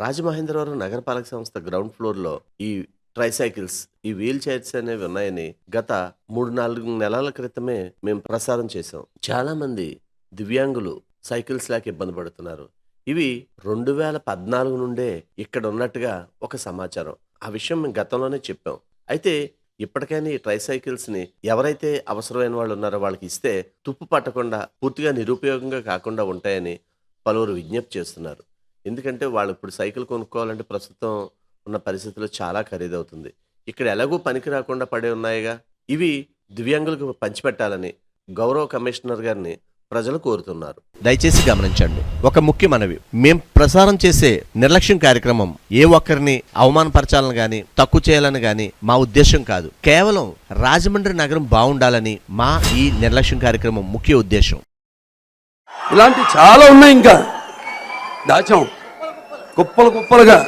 రాజమహేంద్రవరం నగరపాలక సంస్థ గ్రౌండ్ ఫ్లోర్లో ఈ ట్రైసైకిల్స్ ఈ వీల్ చైర్స్ అనేవి ఉన్నాయని గత మూడు నాలుగు నెలల క్రితమే మేము ప్రసారం చేసాం చాలామంది దివ్యాంగులు సైకిల్స్ లేక ఇబ్బంది పడుతున్నారు. ఇవి రెండు వేల పద్నాలుగు నుండే ఇక్కడ ఉన్నట్టుగా ఒక సమాచారం. ఆ విషయం మేము గతంలోనే చెప్పాం. అయితే ఇప్పటికైనా ఈ ట్రైసైకిల్స్ని ఎవరైతే అవసరమైన వాళ్ళు ఉన్నారో వాళ్ళకి ఇస్తే తుప్పు పట్టకుండా పూర్తిగా నిరుపయోగంగా కాకుండా ఉంటాయని పలువురు విజ్ఞప్తి చేస్తున్నారు. ఎందుకంటే వాళ్ళు ఇప్పుడు సైకిల్ కొనుక్కోవాలంటే ప్రస్తుతం ఉన్న పరిస్థితుల్లో చాలా ఖరీదవుతుంది. ఇక్కడ ఎలాగూ పనికి రాకుండా పడే ఉన్నాయిగా. ఇవి దివ్యాంగులకు పంచిపెట్టాలని గౌరవ కమిషనర్ గారిని ప్రజలు కోరుతున్నారు. దయచేసి గమనించండి ఒక ముఖ్య మనవి. మేం ప్రసారం చేసే నిర్లక్ష్యం కార్యక్రమం ఏ ఒక్కరిని అవమానపరచాలని గాని తక్కువ చేయాలని గాని మా ఉద్దేశం కాదు. కేవలం రాజమండ్రి నగరం బాగుండాలని మా ఈ నిర్లక్ష్యం కార్యక్రమం ముఖ్య ఉద్దేశం ఇలాంటి చాలా ఉన్నాయి ఇంకా. దాచాం. కుప్పలు కుప్పలుగా.